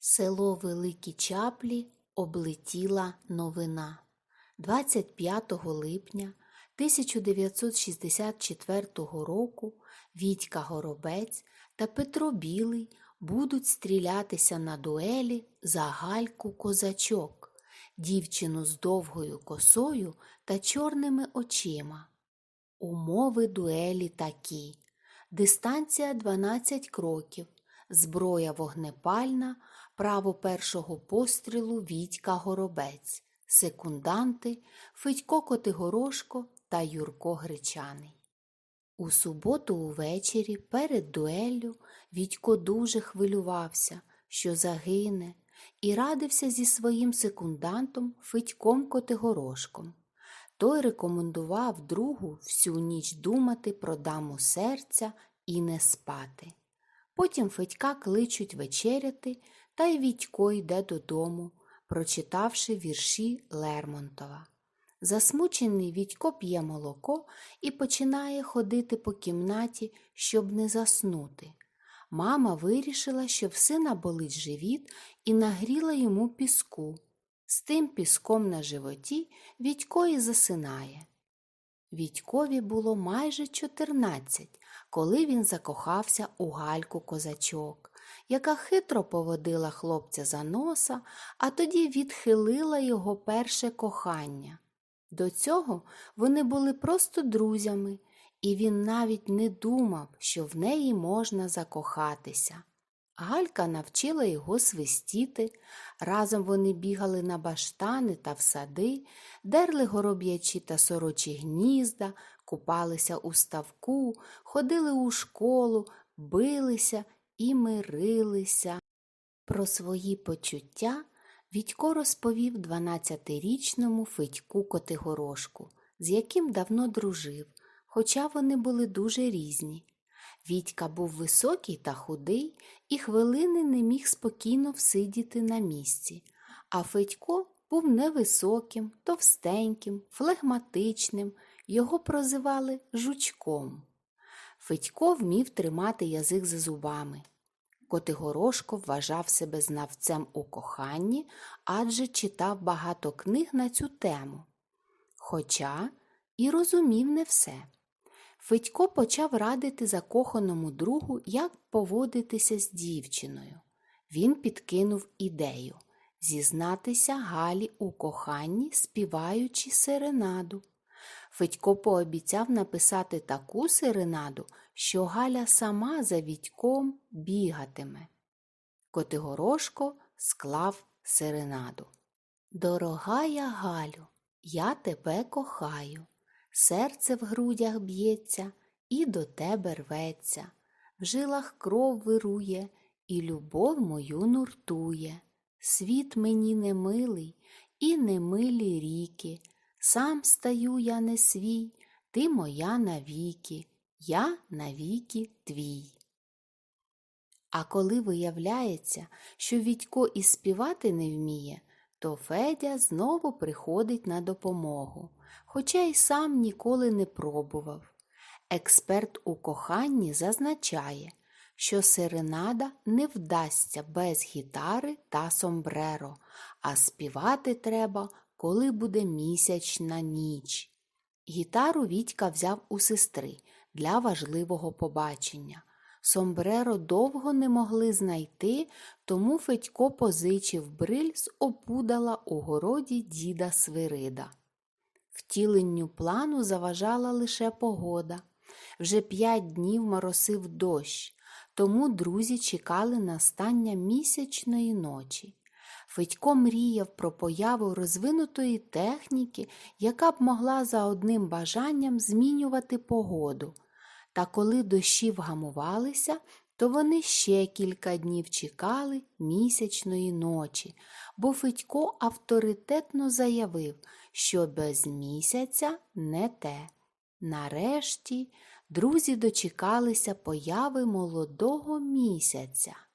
Село Великі Чаплі облетіла новина. 25 липня 1964 року Вітька Горобець та Петро Білий будуть стрілятися на дуелі за Гальку Козачок, дівчину з довгою косою та чорними очима. Умови дуелі такі. Дистанція 12 кроків, зброя вогнепальна, право першого пострілу Вітька Горобець, секунданти Федько Котигорошко та Юрко Гречаний. У суботу увечері перед дуеллю Вітько дуже хвилювався, що загине, і радився зі своїм секундантом Федьком Котигорошком. Той рекомендував другу всю ніч думати про даму серця і не спати. Потім Федька кличуть вечеряти, та й Вітько йде додому, прочитавши вірші Лермонтова. Засмучений Вітько п'є молоко і починає ходити по кімнаті, щоб не заснути. Мама вирішила, що в сина болить живіт і нагріла йому піску. З тим піском на животі Вітько і засинає. Вітькові було майже 14, коли він закохався у Гальку козачок, яка хитро поводила хлопця за носа, а тоді відхилила його перше кохання. До цього вони були просто друзями, і він навіть не думав, що в неї можна закохатися. Галька навчила його свистіти, разом вони бігали на баштани та в сади, дерли гороб'ячі та сорочі гнізда, купалися у ставку, ходили у школу, билися і мирилися. Про свої почуття Вітько розповів 12-річному Федьку Котигорошку, з яким давно дружив, хоча вони були дуже різні. Вітька був високий та худий і хвилини не міг спокійно всидіти на місці, а Федько був невисоким, товстеньким, флегматичним, його прозивали жучком. Федько вмів тримати язик за зубами. Котигорошко вважав себе знавцем у коханні, адже читав багато книг на цю тему. Хоча і розумів не все. Федько почав радити закоханому другу, як поводитися з дівчиною. Він підкинув ідею зізнатися Галі у коханні, співаючи серенаду. Федько пообіцяв написати таку серенаду, що Галя сама за Вітьком бігатиме. Котигорошко склав серенаду. Дорогая Галю, я тебе кохаю. Серце в грудях б'ється і до тебе рветься, в жилах кров вирує, і любов мою нуртує. Світ мені не милий і не милі ріки. Сам стаю я не свій, ти моя навіки, я навіки твій. А коли виявляється, що Вітько і співати не вміє, то Федя знову приходить на допомогу, хоча й сам ніколи не пробував. Експерт у коханні зазначає, що серенада не вдасться без гітари та сомбреро, а співати треба, коли буде місячна ніч. Гітару Вітька взяв у сестри для важливого побачення. Сомбреро довго не могли знайти, тому Федько позичив бриль з опудала у городі діда Свирида. Втіленню плану заважала лише погода. Вже п'ять днів моросив дощ, тому друзі чекали настання місячної ночі. Федько мріяв про появу розвинутої техніки, яка б могла за одним бажанням змінювати погоду. Та коли дощі вгамувалися, то вони ще кілька днів чекали місячної ночі, бо Федько авторитетно заявив, що без місяця не те. Нарешті друзі дочекалися появи молодого місяця.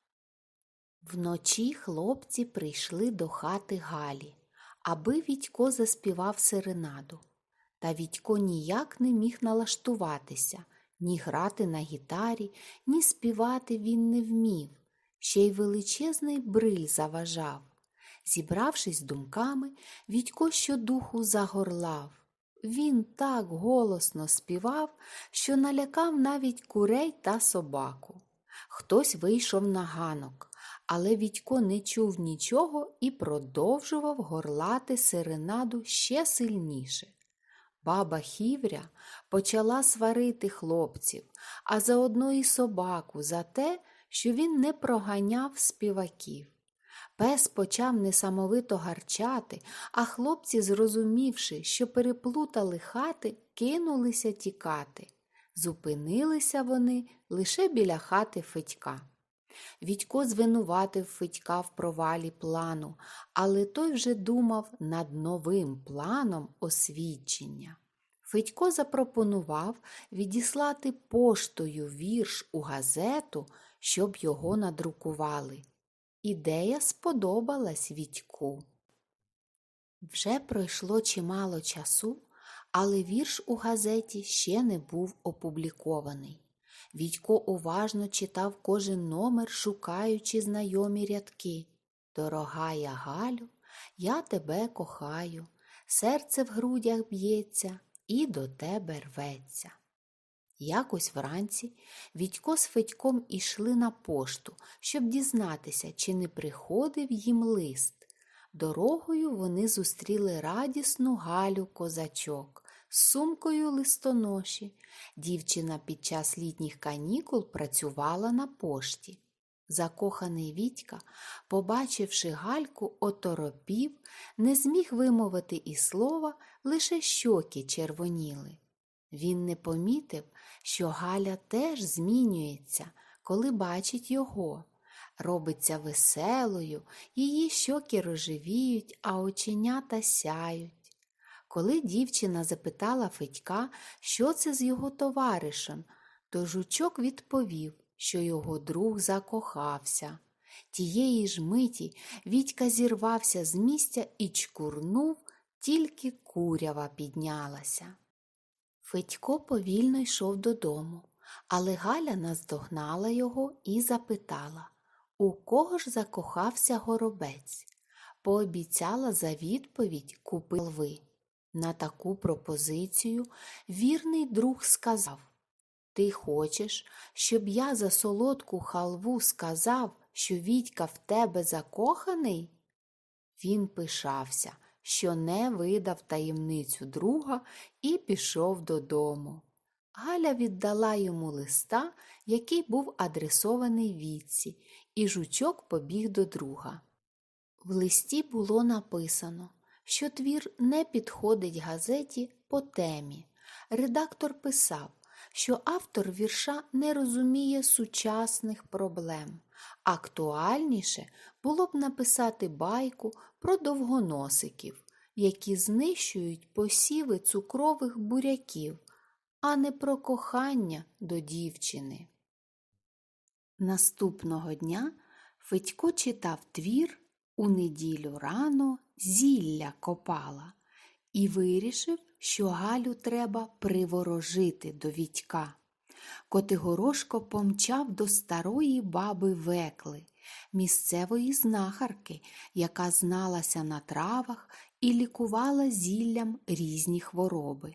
Вночі хлопці прийшли до хати Галі, аби Вітько заспівав серенаду. Та Вітько ніяк не міг налаштуватися, ні грати на гітарі, ні співати він не вмів. ще й величезний бриль заважав. Зібравшись думками, Відько щодуху загорлав. Він так голосно співав, що налякав навіть курей та собаку. Хтось вийшов на ганок, але Відько не чув нічого і продовжував горлати серенаду ще сильніше. Баба Хівря почала сварити хлопців, а заодно і собаку за те, що він не проганяв співаків. Пес почав несамовито гарчати, а хлопці, зрозумівши, що переплутали хати, кинулися тікати. Зупинилися вони лише біля хати Федька. Відько звинуватив Федька в провалі плану, але той вже думав над новим планом освідчення. Федько запропонував відіслати поштою вірш у газету, щоб його надрукували. Ідея сподобалась Відьку. Вже пройшло чимало часу, але вірш у газеті ще не був опублікований. Відько уважно читав кожен номер, шукаючи знайомі рядки. Дорога я Галю, я тебе кохаю, серце в грудях б'ється і до тебе рветься. Якось вранці Відько з Федьком ішли на пошту, щоб дізнатися, чи не приходив їм лист. Дорогою вони зустріли радісну Галю козачок сумкою листоноші. Дівчина під час літніх канікул працювала на пошті. Закоханий Вітька, побачивши Гальку, оторопів, не зміг вимовити і слова, лише щоки червоніли. Він не помітив, що Галя теж змінюється, коли бачить його. Робиться веселою, її щоки рожевіють, а оченята сяють. Коли дівчина запитала Федька, що це з його товаришем, то жучок відповів, що його друг закохався. Тієї ж миті Вітька зірвався з місця і чкурнув, тільки курява піднялася. Федько повільно йшов додому, але Галя наздогнала його і запитала, у кого ж закохався горобець. Пообіцяла за відповідь купи лви. На таку пропозицію вірний друг сказав Ти хочеш, щоб я за солодку халву сказав, що Вітька в тебе закоханий? Він пишався, що не видав таємницю друга і пішов додому. Галя віддала йому листа, який був адресований Вітці, і жучок побіг до друга. В листі було написано, що твір не підходить газеті по темі. Редактор писав, що автор вірша не розуміє сучасних проблем. Актуальніше було б написати байку про довгоносиків, які знищують посіви цукрових буряків, а не про кохання до дівчини. Наступного дня Федько читав твір у неділю рано зілля копала і вирішив, що Галю треба приворожити до Вітька. Котигорошко помчав до старої баби Векли, місцевої знахарки, яка зналася на травах і лікувала зіллям різні хвороби.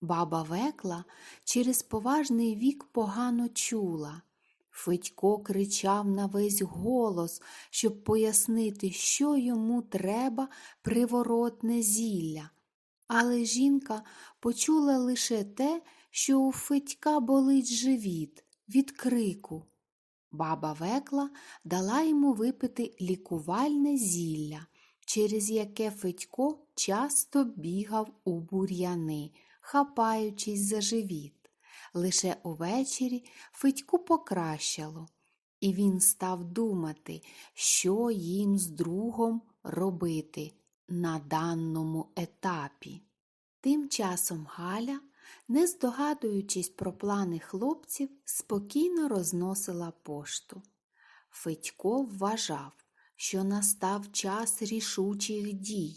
Баба Векла через поважний вік погано чула. Федько кричав на весь голос, щоб пояснити, що йому треба приворотне зілля. Але жінка почула лише те, що у Федька болить живіт від крику. Баба Векла дала йому випити лікувальне зілля, через яке Федько часто бігав у бур'яни, хапаючись за живіт. Лише увечері Федьку покращало, і він став думати, що їм з другом робити на даному етапі. Тим часом Галя, не здогадуючись про плани хлопців, спокійно розносила пошту. Федько вважав, що настав час рішучих дій.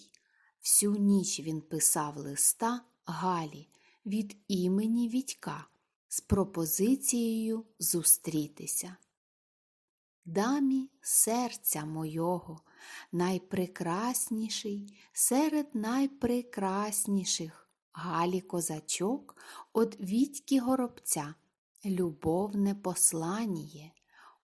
Всю ніч він писав листа Галі від імені Вітька з пропозицією зустрітися. дамі серця мойого, найпрекрасніший серед найпрекрасніших, Галі козачок од Вітьки горобця, любовне посланіє.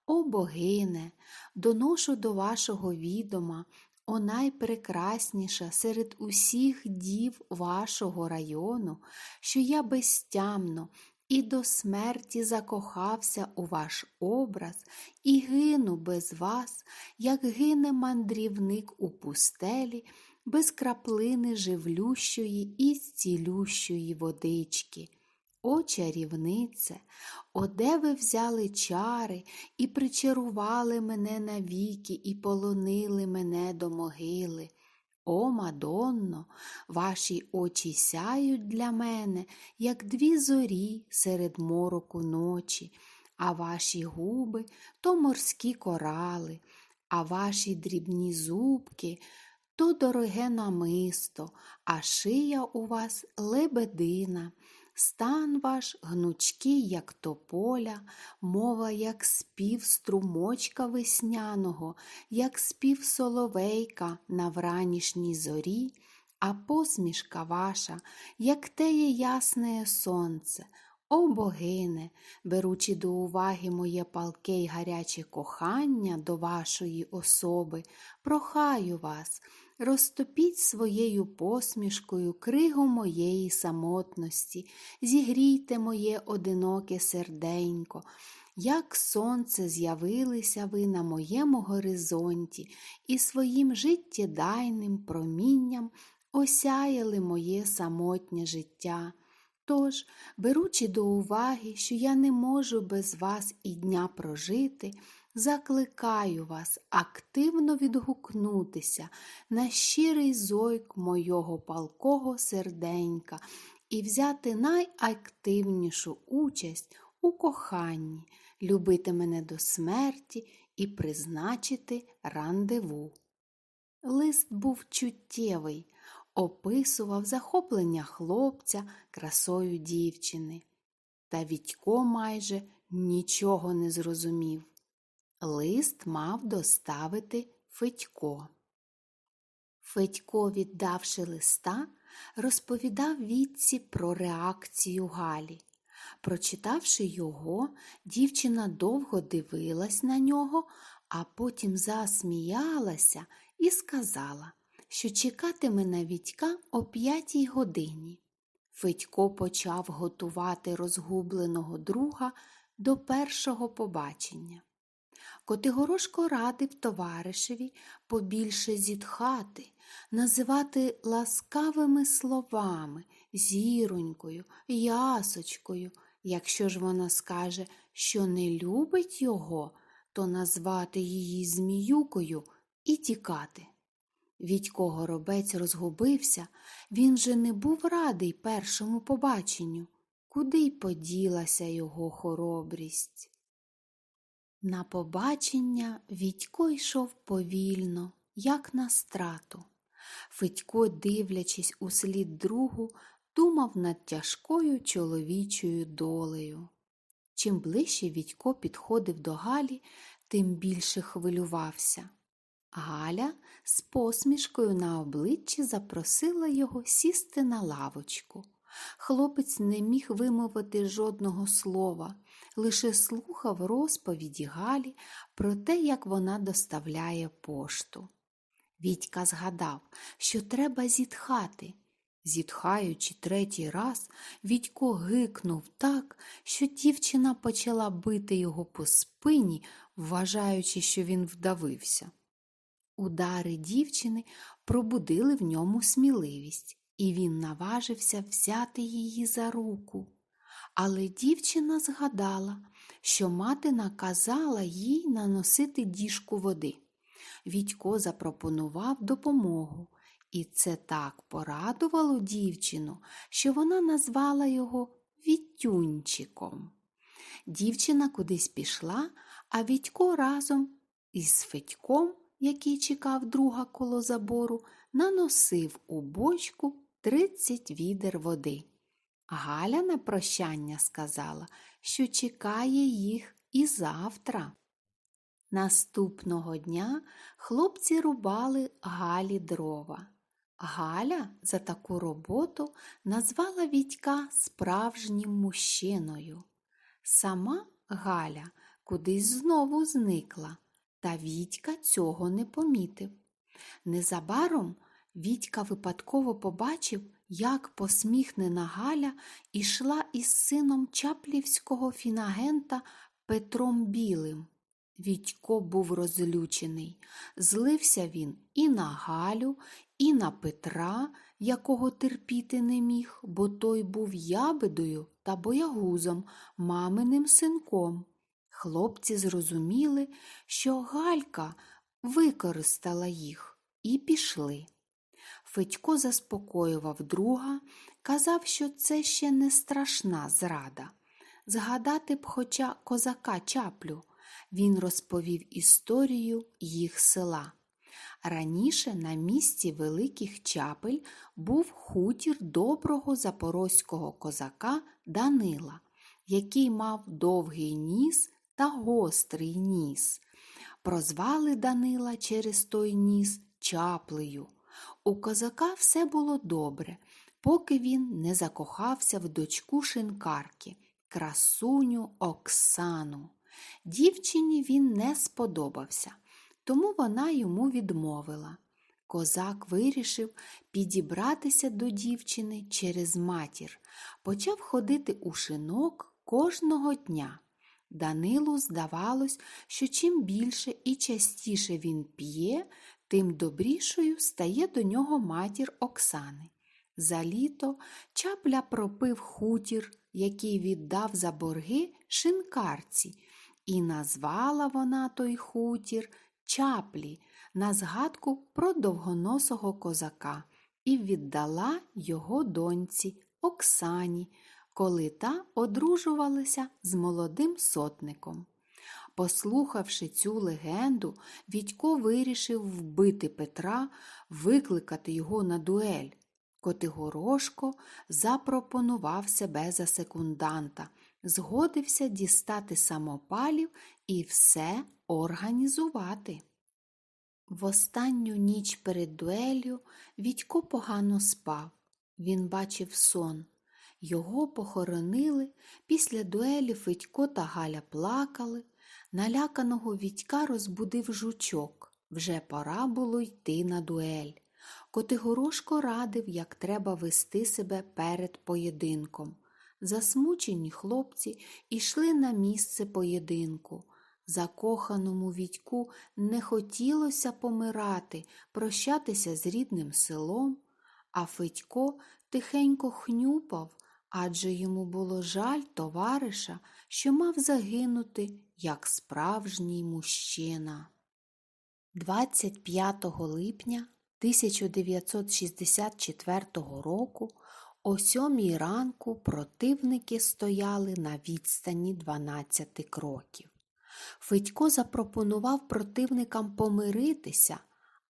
О богине, доношу до вашого відома, о найпрекрасніша серед усіх дів вашого району, що я безтямно і до смерті закохався у ваш образ і гину без вас, як гине мандрівник у пустелі, без краплини живлющої і зцілющої водички. О, чарівнице, о, де ви взяли чари і причарували мене навіки, і полонили мене до могили. О, Мадонно, ваші очі сяють для мене, як дві зорі серед мороку ночі, а ваші губи то морські корали, а ваші дрібні зубки то дороге намисто, а шия у вас лебедина. Стан ваш гнучкий, як тополя, мова, як спів струмочка весняного, як спів соловейка на вранішній зорі, а посмішка ваша, як теє ясне сонце. О богине, беручи до уваги моє палке й гаряче кохання до вашої особи, прохаю вас, розтопіть своєю посмішкою кригу моєї самотності, зігрійте моє одиноке серденько. Як сонце з'явилися ви на моєму горизонті і своїм життєдайним промінням осяяли моє самотнє життя. Тож, беручи до уваги, що я не можу без вас і дня прожити, закликаю вас активно відгукнутися на щирий зойк мойого палкого серденька і взяти найактивнішу участь у коханні, любити мене до смерті і призначити рандеву. Лист був чуттєвий описував захоплення хлопця красою дівчини. Та Вітько майже нічого не зрозумів. Лист мав доставити Федько. Федько, віддавши листа, розповідав Вітці про реакцію Галі. Прочитавши його, дівчина довго дивилась на нього, а потім засміялася і сказала що чекатиме на Вітька о п'ятій годині. Федько почав готувати розгубленого друга до першого побачення. Котигорошко радив товаришеві побільше зітхати, називати ласкавими словами, зіронькою, ясочкою. Якщо ж вона скаже, що не любить його, то назвати її зміюкою і тікати. Відько горобець розгубився, він же не був радий першому побаченню, куди й поділася його хоробрість. На побачення Відько йшов повільно, як на страту. Федько, дивлячись у слід другу, думав над тяжкою чоловічою долею. Чим ближче Відько підходив до Галі, тим більше хвилювався. Галя з посмішкою на обличчі запросила його сісти на лавочку. Хлопець не міг вимовити жодного слова, лише слухав розповіді Галі про те, як вона доставляє пошту. Вітька згадав, що треба зітхати. Зітхаючи третій раз, Відько гикнув так, що дівчина почала бити його по спині, вважаючи, що він вдавився. Удари дівчини пробудили в ньому сміливість, і він наважився взяти її за руку. Але дівчина згадала, що мати наказала їй наносити діжку води. Відько запропонував допомогу, і це так порадувало дівчину, що вона назвала його Вітюнчиком. Дівчина кудись пішла, а Відько разом із Федьком який чекав друга коло забору, наносив у бочку тридцять відер води. Галя на прощання сказала, що чекає їх і завтра. Наступного дня хлопці рубали Галі дрова. Галя за таку роботу назвала Вітька справжнім мужчиною. Сама Галя кудись знову зникла, та Вітька цього не помітив. Незабаром Вітька випадково побачив, як посміхнена Галя ішла із сином чаплівського фінагента Петром Білим. Вітько був розлючений. Злився він і на Галю, і на Петра, якого терпіти не міг, бо той був ябедою та боягузом, маминим синком. Хлопці зрозуміли, що Галька використала їх і пішли. Федько заспокоював друга, казав, що це ще не страшна зрада. Згадати б хоча козака чаплю. Він розповів історію їх села. Раніше на місці Великих Чапель був хутір доброго запорозького козака Данила, який мав довгий ніс та гострий ніс. Прозвали Данила через той ніс чаплею. У козака все було добре, поки він не закохався в дочку шинкарки, красуню Оксану. Дівчині він не сподобався, тому вона йому відмовила. Козак вирішив підібратися до дівчини через матір, почав ходити у шинок кожного дня. Данилу здавалось, що чим більше і частіше він п'є, тим добрішою стає до нього матір Оксани. За літо чапля пропив хутір, який віддав за борги шинкарці, і назвала вона той хутір чаплі на згадку про довгоносого козака і віддала його доньці Оксані, коли та одружувалася з молодим сотником. Послухавши цю легенду, Відько вирішив вбити Петра, викликати його на дуель. Котигорошко запропонував себе за секунданта, згодився дістати самопалів і все організувати. В останню ніч перед дуелью Відько погано спав. Він бачив сон. Його похоронили, після дуелі Федько та Галя плакали. Наляканого Вітька розбудив жучок. Вже пора було йти на дуель. Котигорошко радив, як треба вести себе перед поєдинком. Засмучені хлопці йшли на місце поєдинку. Закоханому Вітьку не хотілося помирати, прощатися з рідним селом, а Федько тихенько хнюпав, адже йому було жаль товариша, що мав загинути як справжній мужчина. 25 липня 1964 року о сьомій ранку противники стояли на відстані 12 кроків. Федько запропонував противникам помиритися,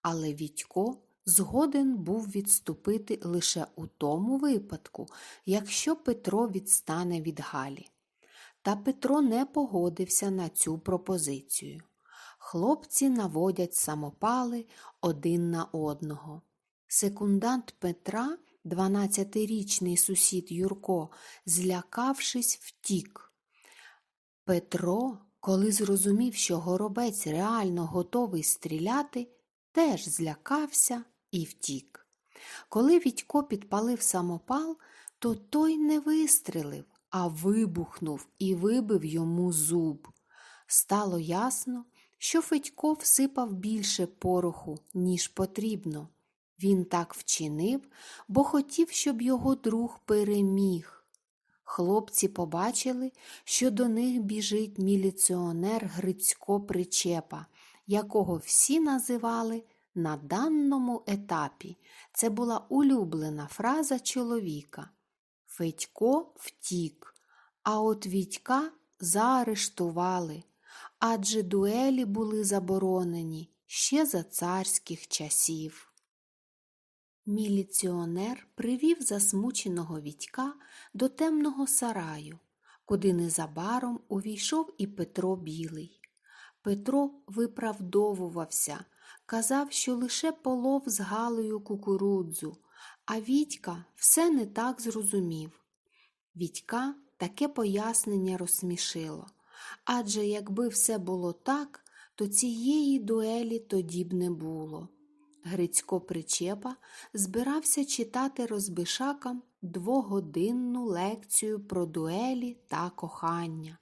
але Вітько згоден був відступити лише у тому випадку, якщо Петро відстане від Галі. Та Петро не погодився на цю пропозицію. Хлопці наводять самопали один на одного. Секундант Петра, 12-річний сусід Юрко, злякавшись, втік. Петро, коли зрозумів, що горобець реально готовий стріляти, теж злякався і втік. Коли Відько підпалив самопал, то той не вистрелив, а вибухнув і вибив йому зуб. Стало ясно, що Федько всипав більше пороху, ніж потрібно. Він так вчинив, бо хотів, щоб його друг переміг. Хлопці побачили, що до них біжить міліціонер Грицько Причепа, якого всі називали на даному етапі. Це була улюблена фраза чоловіка. Федько втік, а от Вітька заарештували, адже дуелі були заборонені ще за царських часів. Міліціонер привів засмученого Вітька до темного сараю, куди незабаром увійшов і Петро Білий. Петро виправдовувався, казав, що лише полов з Галею кукурудзу, а Вітька все не так зрозумів. Вітька таке пояснення розсмішило, адже якби все було так, то цієї дуелі тоді б не було. Грицько Причепа збирався читати розбишакам двогодинну лекцію про дуелі та кохання.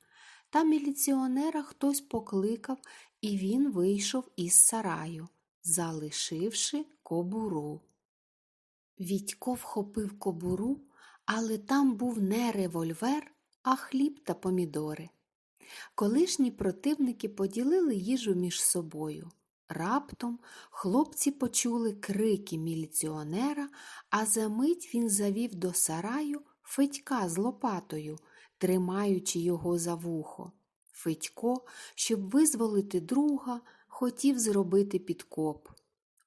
Та міліціонера хтось покликав, і він вийшов із сараю, залишивши кобуру. Вітько вхопив кобуру, але там був не револьвер, а хліб та помідори. Колишні противники поділили їжу між собою. Раптом хлопці почули крики міліціонера, а за мить він завів до сараю Федька з лопатою, тримаючи його за вухо. Федько, щоб визволити друга, хотів зробити підкоп.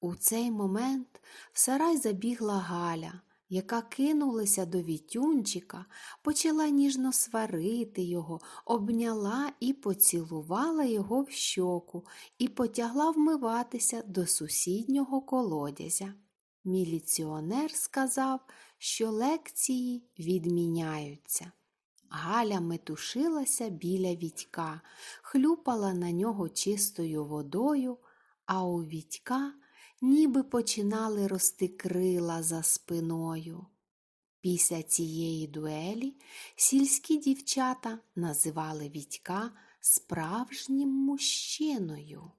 У цей момент в сарай забігла Галя, яка кинулася до Вітюнчика, почала ніжно сварити його, обняла і поцілувала його в щоку і потягла вмиватися до сусіднього колодязя. Міліціонер сказав, що лекції відміняються. Галя метушилася біля Вітька, хлюпала на нього чистою водою, а у Вітька ніби починали рости крила за спиною. Після цієї дуелі сільські дівчата називали Вітька справжнім мужчиною.